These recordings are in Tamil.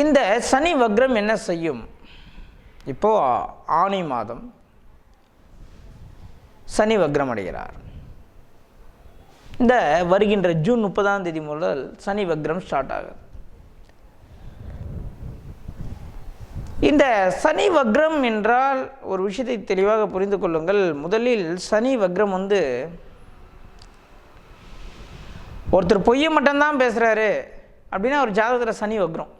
இந்த சனி வக்ரம் என்ன செய்யும்? இப்போ ஆணி மாதம் சனி வக்ரம் அடைகிறார். இந்த வருகின்ற ஜூன் முப்பதாம் தேதி முதல் சனி வக்ரம் ஸ்டார்ட் ஆகுது. இந்த சனி வக்ரம் என்றால் ஒரு விஷயத்தை தெளிவாக புரிந்து கொள்ளுங்கள். முதலில் சனி வக்ரம் வந்து ஒருத்தர் பொய்யை மட்டும்தான் பேசுகிறாரு அப்படின்னா ஒரு ஜாதகத்தில் சனி வக்ரம்.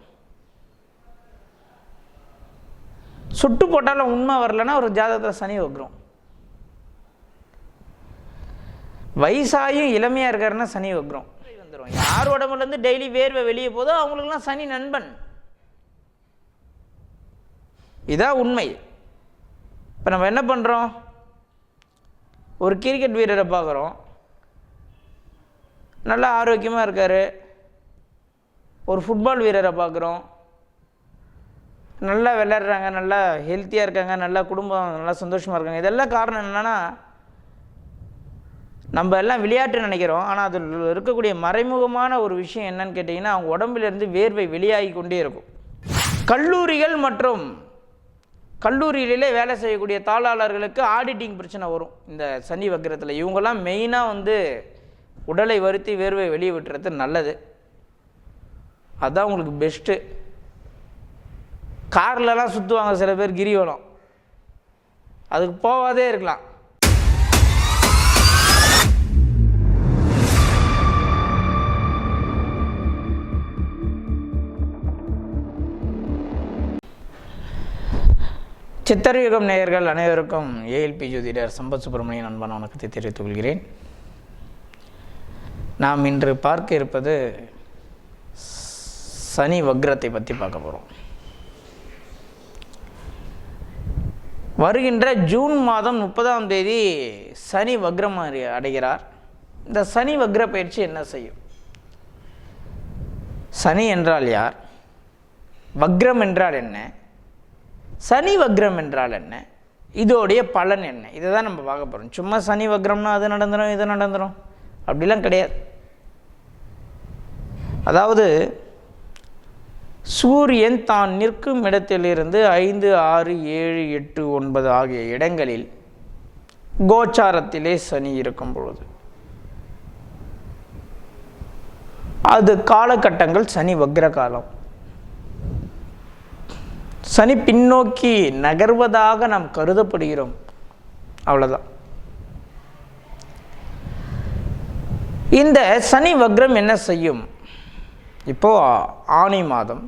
சுட்டு போட்டாலும் உண்மை வரலன்னா ஒரு ஜாதகத்தில் சனி வக்ரம். வயசாயும் இளமையாக இருக்காருன்னா சனி வக்ரம். வந்துடும் யார் உடம்புலேருந்து டெய்லி வேர்வை வெளியே போதோ அவங்களுக்குலாம் சனி நண்பன். இதான் உண்மை. இப்போ நம்ம என்ன பண்ணுறோம் ஒரு கிரிக்கெட் வீரரை பார்க்குறோம். நல்லா ஆரோக்கியமாக இருக்கார். ஒரு ஃபுட்பால் வீரரை பார்க்குறோம். நல்லா விளையாடுறாங்க நல்லா ஹெல்த்தியாக இருக்காங்க நல்லா குடும்பம் நல்லா சந்தோஷமாக இருக்காங்க. இதெல்லாம் காரணம் என்னென்னா நம்ம எல்லாம் விளையாட்டு நினைக்கிறோம். ஆனால் அதில் இருக்கக்கூடிய மறைமுகமான ஒரு விஷயம் என்னன்னு கேட்டிங்கன்னா அவங்க உடம்பிலிருந்து வேர்வை வெளியாகி கொண்டே இருக்கும். கல்லூரிகள் மற்றும் கல்லூரியிலே வேலை செய்யக்கூடிய தாளாளர்களுக்கு ஆடிட்டிங் பிரச்சனை வரும். இந்த சனி வக்கரத்தில் இவங்கெல்லாம் மெயினாக வந்து உடலை வருத்தி வேர்வை வெளியே விட்டுறது நல்லது. அதுதான் உங்களுக்கு பெஸ்ட்டு கார்லலாம் சுற்றுவாங்க சில பேர் கிரிவலம். அதுக்கு போகாதே இருக்கலாம். சித்தர்யுகம் நேயர்கள் அனைவருக்கும் ஏஎல்பி ஜோதிடர் சம்பத் சுப்பிரமணியன் அன்பான வணக்கத்தை தெரிவித்துக் கொள்கிறேன். நாம் இன்று பார்க்க இருப்பது சனி வக்ரத்தை பற்றி பார்க்க போகிறோம் வருகின்ற ஜூன் மாதம் முப்பதாம் தேதி சனி வக்ரம் அறி- அடைகிறார். இந்த சனி வக்ர பயிற்சி என்ன செய்யும்? சனி என்றால் யார்? வக்ரம் என்றால் என்ன? சனி வக்ரம் என்றால் என்ன? இதோடைய பலன் என்ன? இதை தான் நம்ம பார்க்க போகிறோம் சும்மா சனி வக்ரம்னா அது நடந்துடும் இது நடந்துடும் அப்படிலாம் கிடையாது. அதாவது சூரியன் தான் நிற்கும் இடத்திலிருந்து ஐந்து ஆறு ஏழு எட்டு ஒன்பது ஆகிய இடங்களில் கோச்சாரத்திலே சனி இருக்கும் பொழுது. அது காலகட்டங்கள் சனி வக்ர காலம் சனி பின்னோக்கி நகர்வதாக நாம் கருதப்படுகிறோம். அவ்வளோதான் இந்த சனி வக்ரம் என்ன செய்யும்? இப்போ ஆணி மாதம்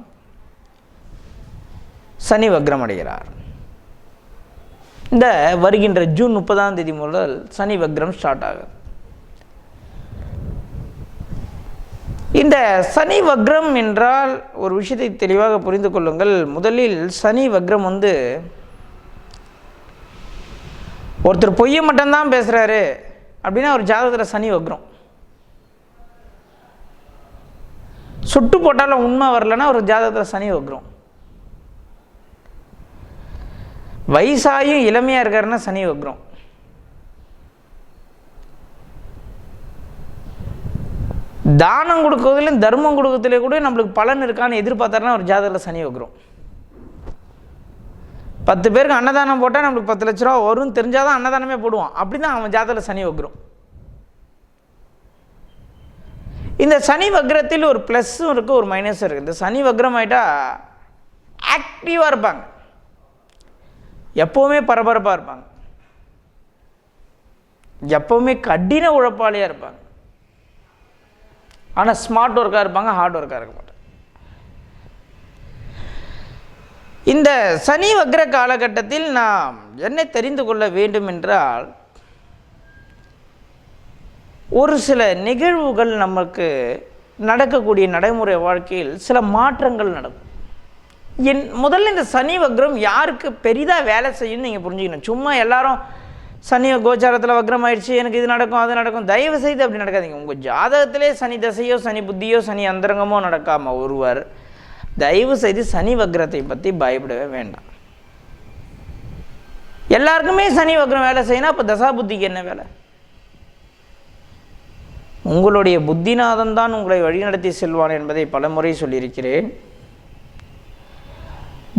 சனி வக்ரம் அடைகிறார் இந்த வருகின்ற ஜூன் முப்பதாம் தேதி முதல் சனி வக்ரம் ஸ்டார்ட் ஆகுது. இந்த சனி வக்ரம் என்றால் ஒரு விஷயத்தை தெளிவாக புரிந்து கொள்ளுங்கள். முதலில் சனி வக்ரம் வந்து ஒருத்தர் பொய்யை மட்டும்தான் பேசுகிறாரு அப்படின்னா ஒரு ஜாதகத்தில் சனி வக்ரம். சுட்டு போட்டாலும் உண்மை வரலன்னா ஒரு ஜாதகத்தில் சனி வக்ரம். வயசாயும் இளமையாக இருக்காருன்னா சனி வக்ரம். தானம் கொடுக்கறதுலையும் தர்மம் கொடுக்கறதுல கூட நம்மளுக்கு பலன் இருக்கான்னு எதிர்பார்த்தாருன்னா ஒரு ஜாதகத்தில் சனி வைக்கிறோம் பத்து பேருக்கு அன்னதானம் போட்டால் நம்மளுக்கு பத்து லட்ச ரூபா வரும்னு தெரிஞ்சால் தான் அன்னதானமே போடுவான். அப்படி தான் அவன் ஜாதகத்தில் சனி வைக்கிறோம் இந்த சனி வக்ரத்தில் ஒரு ப்ளஸ்ஸும் இருக்குது ஒரு மைனஸும் இருக்குது இந்த சனி வக்ரம் ஆகிட்டா ஆக்டிவாக இருப்பாங்க. எப்போவுமே பரபரப்பாக இருப்பாங்க. எப்போவுமே கடின உழைப்பாளியாக இருப்பாங்க. ஆனால் ஸ்மார்ட் ஒர்க்காக இருப்பாங்க ஹார்ட் ஒர்க்காக இருக்க மாட்டாங்க. இந்த சனி வக்ர காலகட்டத்தில் நாம் என்ன தெரிந்து கொள்ள வேண்டும் என்றால் ஒரு சில நிகழ்வுகள் நமக்கு நடக்கக்கூடிய நடைமுறை வாழ்க்கையில் சில மாற்றங்கள் நடக்கும். என் முதல்ல இந்த சனி வக்ரம் யாருக்கு பெரிதாக வேலை செய்யும்னு நீங்கள் புரிஞ்சுக்கணும். சும்மா எல்லாரும் சனி கோச்சாரத்தில் வக்ரம் ஆயிடுச்சு எனக்கு இது நடக்கும் அது நடக்கும். தயவு செய்து அப்படி நடக்காதீங்க. உங்கள் ஜாதகத்திலே சனி தசையோ சனி புத்தியோ சனி அந்தரங்கமோ நடக்காமல் ஒருவர் தயவு செய்து சனி வக்ரத்தை பற்றி பயப்படவே வேண்டாம். எல்லாருக்குமே சனி வக்ரம் வேலை செய்யணும் அப்போ தசா புத்திக்கு என்ன வேலை? உங்களுடைய புத்திநாதன் தான் உங்களை வழிநடத்தி செல்வான் என்பதை பலமுறை சொல்லியிருக்கிறேன்.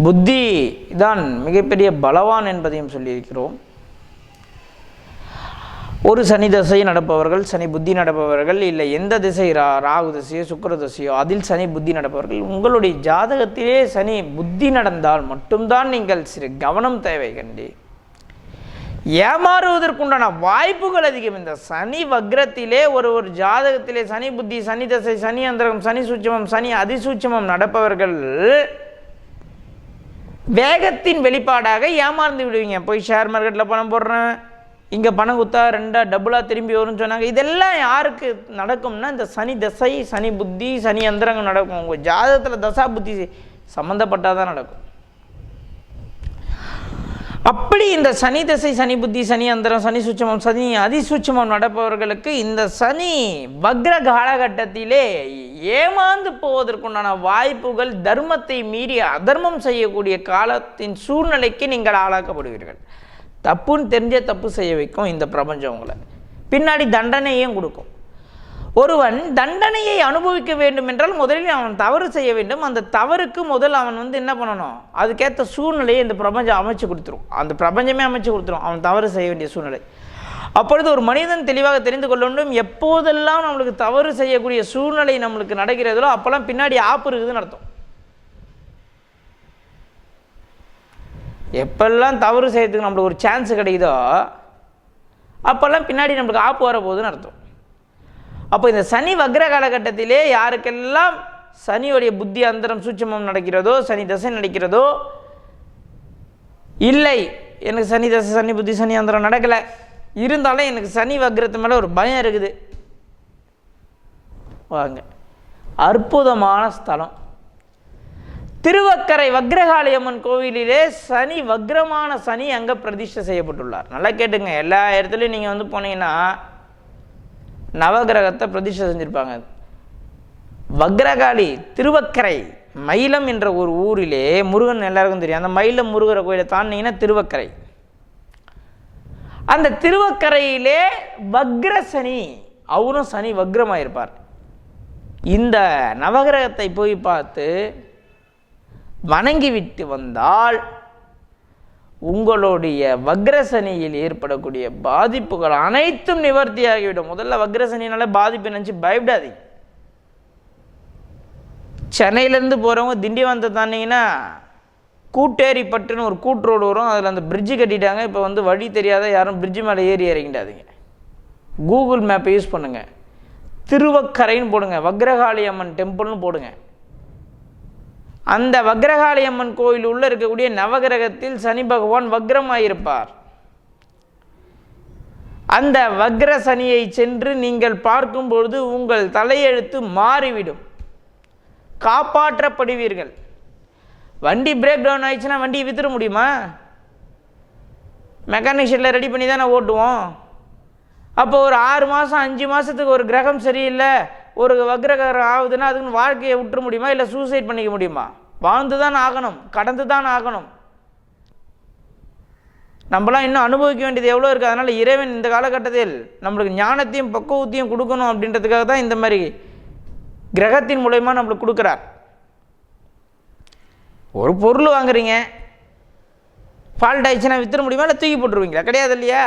புத்தி தான் மிகப்பெரிய பலவான் என்பதையும் சொல்லியிருக்கிறோம். ஒரு சனி தசை நடப்பவர்கள் சனி புத்தி நடப்பவர்கள் இல்லை எந்த திசை ரா ராகு திசையோ சுக்கர திசையோ அதில் சனி புத்தி நடப்பவர்கள் உங்களுடைய ஜாதகத்திலே சனி புத்தி நடந்தால் மட்டும்தான் நீங்கள் சிறு கவனம் தேவை கண்டி. ஏமாறுவதற்குண்டான வாய்ப்புகள் அதிகம். இந்த சனி வக்ரத்திலே ஒரு ஒரு ஜாதகத்திலே சனி புத்தி சனி தசை சனி அந்தரகம் சனி சூட்சமம் சனி அதிசூட்சமம் நடப்பவர்கள் வேகத்தின் வெளிப்பாடாக ஏமாந்து விடுவீங்க. போய் ஷேர் மார்க்கெட்டில் பணம் போடுறேன். இங்கே பணம் கொடுத்தா ரெண்டா டபுளாக திரும்பி வரும்னு சொன்னாங்க. இதெல்லாம் யாருக்கு நடக்கும்னா இந்த சனி தசை சனி புத்தி சனி அந்தரங்கம் நடக்கும். உங்கள் ஜாதகத்தில் தசா புத்தி சம்மந்தப்பட்டால் தான் நடக்கும். அப்படி இந்த சனி தசை சனி புத்தி சனி அந்தரம் சனி சுச்சமம் சனி அதிசூட்சமம் நடப்பவர்களுக்கு இந்த சனி வக்ர காலகட்டத்திலே ஏமாந்து போவதற்குண்டான வாய்ப்புகள் தர்மத்தை மீறி அதர்மம் செய்யக்கூடிய காலத்தின் சூழ்நிலைக்கு நீங்கள் ஆளாக்கப்படுவீர்கள். தப்புன்னு தெரிஞ்சே தப்பு செய்ய வைக்கும் இந்த பிரபஞ்சம் உங்களை. பின்னாடி தண்டனையும் கொடுக்கும். ஒருவன் தண்டனையை அனுபவிக்க வேண்டும் என்றால் முதலில் அவன் தவறு செய்ய வேண்டும். அந்த தவறுக்கு முதல் அவன் வந்து என்ன பண்ணணும்? அதுக்கேற்ற சூழ்நிலையை இந்த பிரபஞ்சம் அமைச்சு கொடுத்துரும். அந்த பிரபஞ்சமே அமைச்சு கொடுத்துரும். அவன் தவறு செய்ய வேண்டிய சூழ்நிலை. அப்பொழுது ஒரு மனிதன் தெளிவாக தெரிந்து கொள்ள வேண்டும். எப்போதெல்லாம் நம்மளுக்கு தவறு செய்யக்கூடிய சூழ்நிலை நம்மளுக்கு நடக்கிறதோ அப்போல்லாம் பின்னாடி ஆப்பு இருக்குதுன்னு அர்த்தம். எப்பெல்லாம் தவறு செய்யறதுக்கு நம்மளுக்கு ஒரு சான்ஸ் கிடைக்குதோ அப்போல்லாம் பின்னாடி நம்மளுக்கு ஆப்பு வர போகுதுன்னு அர்த்தம். அப்போ இந்த சனி வக்ர காலகட்டத்திலே யாருக்கெல்லாம் சனியுடைய புத்தி அந்தரம் சூட்சமம் நடக்கிறதோ சனி தசை நடக்கிறதோ இல்லை எனக்கு சனி தசை சனி புத்தி சனி அந்தரம் நடக்கலை. இருந்தாலும் எனக்கு சனி வக்ரத்து மேலே ஒரு பயம் இருக்குது. வாங்க. அற்புதமான ஸ்தலம். திருவக்கரை வக்ரகாளியம்மன் கோவிலிலே சனி வக்ரமான சனி அங்கே பிரதிஷ்டை செய்யப்பட்டுள்ளார். நல்லா கேட்டுங்க. எல்லா இடத்துலையும் நீங்கள் வந்து போனீங்கன்னா நவகிரகத்தை பிரதிஷ்டை செஞ்சுருப்பாங்க. வக்ரகாளி திருவக்கரை மயிலம் என்ற ஒரு ஊரிலே முருகன் எல்லாருக்கும் தெரியும். அந்த மயிலம் முருகரை கோயிலை தாண்டிங்கன்னா திருவக்கரை. அந்த திருவக்கரையிலே வக்ர சனி அவரும் சனி வக்ரமாக இருப்பார் இந்த நவகிரகத்தை போய் பார்த்து வணங்கிவிட்டு வந்தால் உங்களுடைய வக்ரசனியில் ஏற்படக்கூடிய பாதிப்புகள் அனைத்தும் நிவர்த்தியாகிவிடும். முதல்ல வக்ரசனினால பாதிப்பு நினச்சி பயப்படாதி சென்னையிலேருந்து போகிறவங்க திண்டிவனத்தை தாண்டிங்கன்னா கூட்டேரிப்பட்டுன்னு ஒரு கூட்டு ரோடு வரும். அதில் அந்த பிரிட்ஜு கட்டிட்டாங்க. இப்போ வந்து வழி தெரியாத யாரும் பிரிட்ஜு மேலே ஏறி இறங்கிடாதீங்க. கூகுள் மேப்பை யூஸ் பண்ணுங்கள் திருவக்கரைன்னு போடுங்க. வக்ரகாளி அம்மன் டெம்பிள்னு போடுங்க. அந்த வக்ரகாளி அம்மன் கோயில் உள்ள இருக்கக்கூடிய நவகிரகத்தில் சனி பகவான் வக்ரமாயிருப்பார். அந்த வக்ர சனியை சென்று நீங்கள் பார்க்கும் பொழுது உங்கள் தலையெழுத்து மாறிவிடும். காப்பாற்றப்படுவீர்கள். வண்டி பிரேக் டவுன் ஆயிடுச்சுன்னா வண்டியை வித்துட முடியுமா? மெக்கானிக் ஷெட்டில் ரெடி பண்ணி தானே ஓட்டுவோம். அப்போ ஒரு ஆறு மாதம் அஞ்சு மாதத்துக்கு ஒரு கிரகம் சரியில்லை. ஒரு வக்ரகரம் ஆகுதுன்னா அதுக்குன்னு வாழ்க்கையை விட்டுற முடியுமா? இல்லை சூசைட் பண்ணிக்க முடியுமா? வாழ்ந்து தான் ஆகணும் கடந்து தான் ஆகணும். நம்மளாம் இன்னும் அனுபவிக்க வேண்டியது எவ்வளோ இருக்குது அதனால் இறைவன் இந்த காலகட்டத்தில் நம்மளுக்கு ஞானத்தையும் பக்குவத்தையும் கொடுக்கணும் அப்படின்றதுக்காக தான் இந்த மாதிரி கிரகத்தின் மூலயமா நம்மளுக்கு கொடுக்குறார். ஒரு பொருள் வாங்குறீங்க ஃபால்ட் ஆயிடுச்சுன்னா வித்துட முடியுமா? இல்லை தூக்கி போட்டுருவீங்களா? கிடையாது இல்லையா?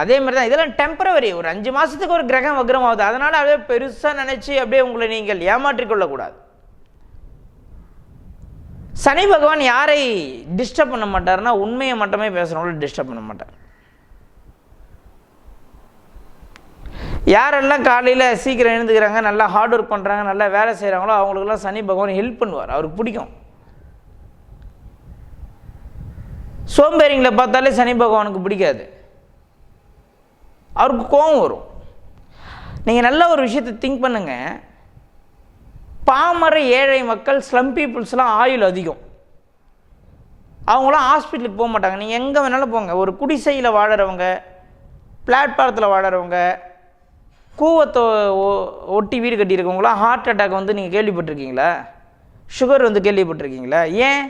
அதே மாதிரி தான் இதெல்லாம் டெம்பரவரி ஒரு அஞ்சு மாதத்துக்கு ஒரு கிரகம் வக்ரம் ஆகுது அதனால் அப்படியே பெருசாக நினச்சி அப்படியே உங்களை நீங்கள் ஏமாற்றிக் கொள்ளக்கூடாது. சனி பகவான் யாரை டிஸ்டர்ப் பண்ண மாட்டார்னா உண்மையை மட்டுமே பேசுகிறவங்கள டிஸ்டர்ப் பண்ண மாட்டார். யாரெல்லாம் காலையில் சீக்கிரம் எழுந்துக்கிறாங்க நல்லா ஹார்ட் ஒர்க் பண்ணுறாங்க நல்லா வேலை செய்கிறாங்களோ அவங்களுக்கெல்லாம் சனி பகவான் ஹெல்ப் பண்ணுவார். அவருக்கு பிடிக்கும். சோம்பேறிங்களை பார்த்தாலே சனி பகவானுக்கு பிடிக்காது. அவருக்கு கோபம் வரும். நீங்கள் நல்ல ஒரு விஷயத்தை திங்க் பண்ணுங்கள் பாமர ஏழை மக்கள் ஸ்லம் பீப்புள்ஸ்லாம் ஆயுள் அதிகம். அவங்களாம் ஹாஸ்பிட்டலுக்கு போக மாட்டாங்க. நீங்கள் எங்கே வேணாலும் போங்க. ஒரு குடிசையில் வாழறவங்க பிளாட்ஃபாரத்தில் வாழறவங்க கூவத்தை ஒட்டி வீடு கட்டியிருக்கவங்களாம் ஹார்ட் அட்டாக் வந்து நீங்கள் கேள்விப்பட்டிருக்கீங்களா? சுகர் வந்து கேள்விப்பட்டிருக்கீங்களா? ஏன்?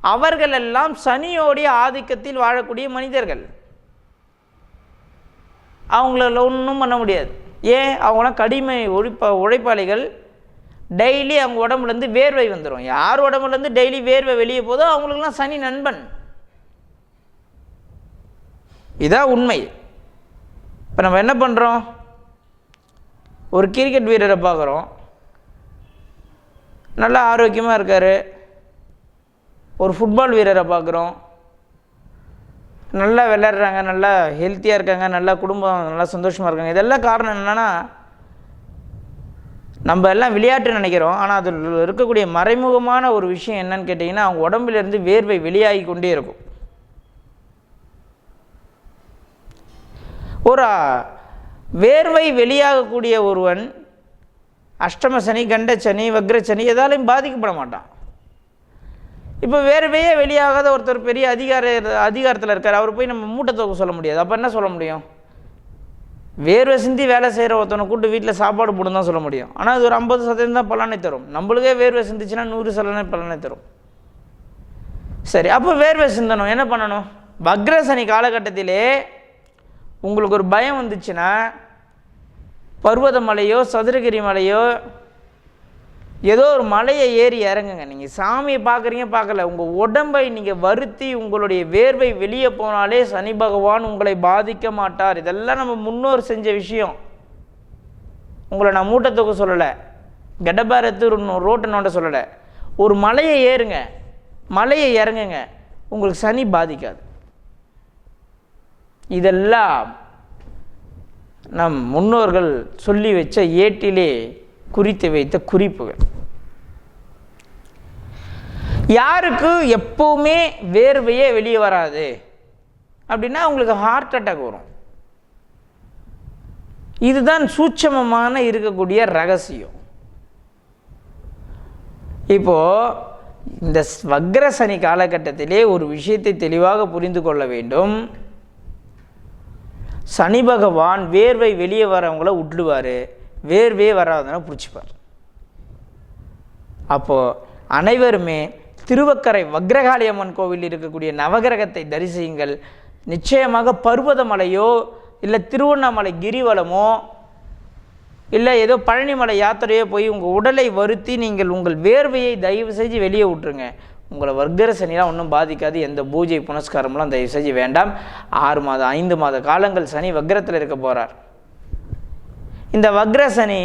அவர்கள் எல்லாம் சனியோடைய ஆதிக்கத்தில் வாழக்கூடிய மனிதர்கள். அவங்கள ஒன்றும் பண்ண முடியாது. ஏன்? அவங்களாம் கடிமை உழைப்ப உழைப்பாளிகள். டெய்லி அவங்க உடம்புலேருந்து வேர்வை வந்துடும் யார் உடம்புலேருந்து டெய்லி வேர்வை வெளியே போதோ அவங்களுக்குலாம் சனி நண்பன். இதான் உண்மை. இப்போ நம்ம என்ன பண்ணுறோம் ஒரு கிரிக்கெட் வீரரை பார்க்குறோம். நல்லா ஆரோக்கியமாக இருக்கார். ஒரு ஃபுட்பால் வீரரை பார்க்குறோம். நல்லா விளையாடுறாங்க நல்லா ஹெல்த்தியாக இருக்காங்க நல்லா குடும்பம் நல்லா சந்தோஷமாக இருக்காங்க. இதெல்லாம் காரணம் என்னென்னா நம்ம எல்லாம் விளையாட்டு நினைக்கிறோம். ஆனால் அதில் இருக்கக்கூடிய மறைமுகமான ஒரு விஷயம் என்னன்னு கேட்டிங்கன்னா அவங்க உடம்புலேருந்து வேர்வை வெளியாகி கொண்டே இருக்கும். ஒரு வேர்வை வெளியாகக்கூடிய ஒருவன் அஷ்டம சனி கண்ட சனி வக்ர சனி எதாலையும் பாதிக்கப்பட மாட்டான். இப்போ வேர்வையே வெளியாகாத ஒருத்தர் பெரிய அதிகார அதிகாரத்தில் இருக்கார். அவர் போய் நம்ம மூட்டை தூக்க சொல்ல முடியாது. அப்போ என்ன சொல்ல முடியும்? வேர்வை சிந்தி வேலை செய்கிற ஒருத்தனை கூட்டு வீட்டில் சாப்பாடு போடும் தான் சொல்ல முடியும். ஆனால் அது ஒரு ஐம்பது சதவீதம் தான் பலனை தரும். நம்மளுக்கே வேர்வை சிந்திச்சுன்னா நூறு சதவீதம் பலனை தரும். சரி அப்போ வேர்வை சிந்தனம் என்ன பண்ணணும்? வக்ரசனி காலகட்டத்திலே உங்களுக்கு ஒரு பயம் வந்துச்சுன்னா பர்வத மலையோ சதுரகிரி மலையோ ஏதோ ஒரு மலையை ஏறி இறங்குங்க. நீங்கள் சாமியை பார்க்குறீங்க பார்க்கல. உங்கள் உடம்பை நீங்கள் வருத்தி உங்களுடைய வேர்வை வெளியே போனாலே சனி பகவான் உங்களை பாதிக்க மாட்டார். இதெல்லாம் நம்ம முன்னோர் செஞ்ச விஷயம். உங்களை நான் மூட்டத்துக்கு சொல்லலை. கடபாரத்து ரோட்டை நோண்ட சொல்லலை. ஒரு மலையை ஏறுங்க. மலையை இறங்குங்க. உங்களுக்கு சனி பாதிக்காது. இதெல்லாம் நம் முன்னோர்கள் சொல்லி வச்ச ஏட்டிலே குறித்து வைத்த குறிப்புகள். யாருக்கு எப்போவுமே வேர்வையே வெளியே வராது. அப்படின்னா உங்களுக்கு ஹார்ட் அட்டாக் வரும். இதுதான் சூட்சமமான இருக்கக்கூடிய ரகசியம். இப்போ இந்த வக்ர சனி காலகட்டத்திலே ஒரு விஷயத்தை தெளிவாக புரிந்து கொள்ள வேண்டும். சனி பகவான் வேர்வை வெளியே வரவங்கள விட்டுடுவார் வேர்வே வராதனா பிடிச்சிப்பார். அப்போது அனைவருமே திருவக்கரை வக்ரகாளி அம்மன் கோவில் இருக்கக்கூடிய நவகிரகத்தை தரிசியுங்கள். நிச்சயமாக பர்வதமலையோ இல்லை திருவண்ணாமலை கிரிவலமோ இல்லை ஏதோ பழனிமலை யாத்திரையோ போய் உங்கள் உடலை வருத்தி நீங்கள் உங்கள் வேர்வையை தயவு செஞ்சு வெளியே விட்டுருங்க உங்களை வர்க்கர சனிலாம் ஒன்றும் பாதிக்காது. எந்த பூஜை புனஸ்காரம்லாம் தயவு செஞ்சு வேண்டாம். ஆறு மாதம் ஐந்து மாத காலங்கள் சனி வக்ரத்தில் இருக்க போகிறார் இந்த வக்ரசனி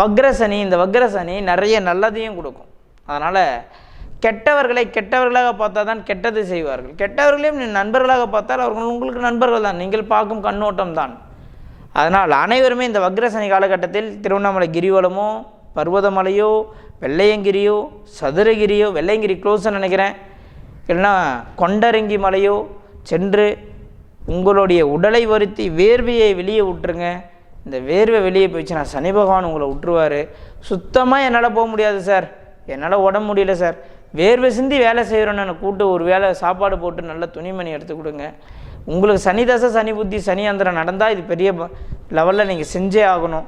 வக்ரசனி இந்த வக்ரசனி நிறைய நல்லதையும் கொடுக்கும். அதனால் கெட்டவர்களை கெட்டவர்களாக பார்த்தா தான் கெட்டது செய்வார்கள். கெட்டவர்களையும் நீ நண்பர்களாக பார்த்தால் அவர்கள் உங்களுக்கு நண்பர்கள் தான். நீங்கள் பார்க்கும் கண்ணோட்டம் தான். அதனால் அனைவருமே இந்த வக்ரசனி காலகட்டத்தில் திருவண்ணாமலை கிரிவலமோ பர்வதமலையோ வெள்ளையங்கிரியோ சதுரகிரியோ வெள்ளையங்கிரி க்ளோஸ்ன்னு நினைக்கிறேன். இல்லைன்னா கொண்டரங்கி மலையோ சென்று உங்களுடைய உடலை வருத்தி வேர்வையை வெளியே விட்டுருங்க. இந்த வேர்வை வெளியே போயிடுச்சுன்னா சனி பகவான் உங்களை விட்டுருவார் சுத்தமாக என்னால் போக முடியாது சார். என்னால் உடம்பு முடியல சார். வேர்வை சிந்தி வேலை செய்கிறோன்னு கூட்டு ஒரு வேலை சாப்பாடு போட்டு நல்ல துணிமணி எடுத்து கொடுங்க. உங்களுக்கு சனி தசை சனி புத்தி சனி அந்தரம் நடந்தால் இது பெரிய லெவலில் நீங்கள் செஞ்சே ஆகணும்.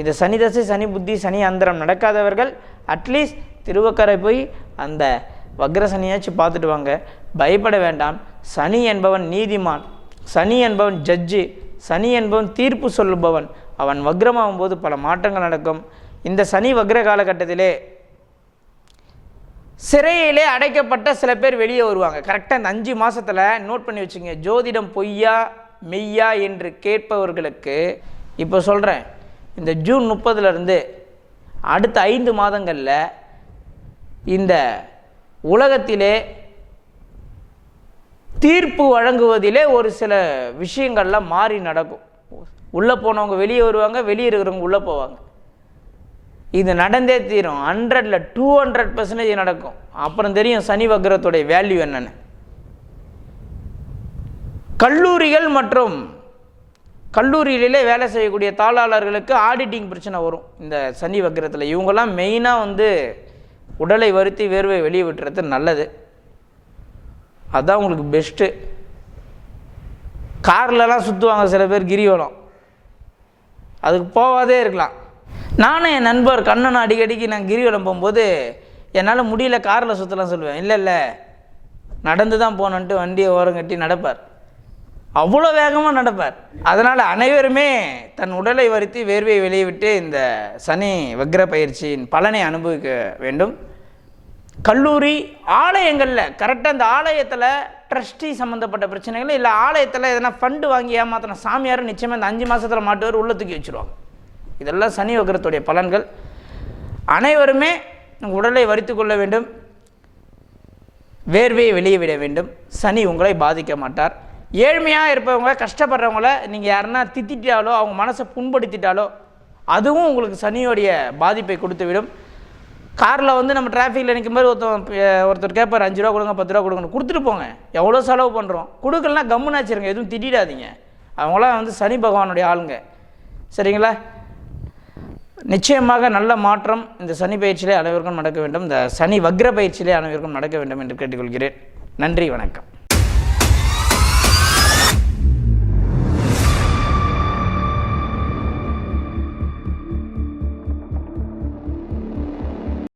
இது சனி தசை சனி புத்தி சனி அந்தரம் நடக்காதவர்கள் அட்லீஸ்ட் திருவக்கரை போய் அந்த வக்ர சனியாச்சும் பார்த்துட்டு வாங்க. பயப்பட வேண்டாம். சனி என்பவன் நீதிமான். சனி என்பவன் ஜட்ஜு சனி என்பவன் தீர்ப்பு சொல்லுபவன். அவன் வக்ரமாகும் போது பல மாற்றங்கள் நடக்கும். இந்த சனி வக்ர காலகட்டத்திலே சிறையிலே அடைக்கப்பட்ட சில பேர் வெளியே வருவாங்க. கரெக்டாக இந்த அஞ்சு மாதத்தில் நோட் பண்ணி வச்சுங்க. ஜோதிடம் பொய்யா மெய்யா என்று கேட்பவர்களுக்கு இப்போ சொல்கிறேன் இந்த ஜூன் முப்பதுலேருந்து அடுத்த ஐந்து மாதங்களில் இந்த உலகத்திலே தீர்ப்பு வழங்குவதிலே ஒரு சில விஷயங்கள்லாம் மாறி நடக்கும். உள்ளே போனவங்க வெளியே வருவாங்க வெளியே இருக்கிறவங்க உள்ளே போவாங்க. இது நடந்தே தீரும். ஹண்ட்ரடில் டூ ஹண்ட்ரட் பர்சன்டேஜ் நடக்கும். அப்புறம் தெரியும் சனி வக்ரத்துடைய வேல்யூ என்னென்னு. கல்லூரிகள் மற்றும் கல்லூரிகளிலே வேலை செய்யக்கூடிய தாளாளர்களுக்கு ஆடிட்டிங் பிரச்சனை வரும். இந்த சனி வக்ரத்தில் இவங்கெல்லாம் மெயினாக வந்து உடலை வருத்தி வேர்வை வெளியே விட்டுறது நல்லது. அதுதான் உங்களுக்கு பெஸ்ட்டு கார்லலாம் சுற்றுவாங்க சில பேர் கிரிவலம். அதுக்கு போகாதே இருக்கலாம். நானும் என் நண்பர் கண்ணன் அடிக்கடிக்கு நான் கிரிவலம் போகும்போது என்னால் முடியல காரில் சுற்றலாம் சொல்லுவேன். இல்லை இல்லை. நடந்து தான் போனன்ட்டு வண்டியை ஓரம் கட்டி நடப்பார். அவ்வளோ வேகமாக நடப்பார். அதனால் அனைவருமே தன் உடலை வருத்தி வேர்வையை வெளியிட்டு இந்த சனி வக்ர பயிற்சியின் பலனை அனுபவிக்க வேண்டும். கல்லூரி ஆலயங்களில் கரெக்டாக இந்த ஆலயத்தில் ட்ரஸ்டி சம்மந்தப்பட்ட பிரச்சனைகள் இல்லை ஆலயத்தில் எதனா ஃபண்டு வாங்கி ஏமாத்தின சாமியார் நிச்சயமாக இந்த அஞ்சு மாதத்தில் மாட்டுவார் உள்ள தூக்கி வச்சுருவாங்க. இதெல்லாம் சனி வக்கரத்துடைய பலன்கள். அனைவருமே உடலை வரித்து கொள்ள வேண்டும். வேர்வையை வெளியே விட வேண்டும். சனி உங்களை பாதிக்க மாட்டார். ஏழ்மையாக இருப்பவங்க கஷ்டப்படுறவங்கள நீங்கள் யாருன்னா தித்திட்டாலோ அவங்க மனசை புண்படுத்திட்டாலோ அதுவும் உங்களுக்கு சனியோடைய பாதிப்பை கொடுத்து விடும் காரில் வந்து நம்ம டிராஃபிக்கில் நிற்கும்போது ஒருத்தன் ப- ஒருத்தர் கேட்பார் அஞ்சு ரூபா கொடுங்க பத்து ரூபா கொடுங்க கொடுத்துட்டு போங்க. எவ்வளோ செலவு பண்ணுறோம் கொடுக்கலனா கம்முன்னு வச்சுருங்க எதுவும் திட்டிடாதீங்க. அவங்களாம் வந்து சனி பகவானுடைய ஆளுங்க. சரிங்களா? நிச்சயமாக நல்ல மாற்றம் இந்த சனி பயிற்சியிலே அனைவருக்கும் நடக்க வேண்டும். இந்த சனி வக்ர பயிற்சியிலே அனைவருக்கும் நடக்க வேண்டும் என்று கேட்டுக்கொள்கிறேன். நன்றி வணக்கம்.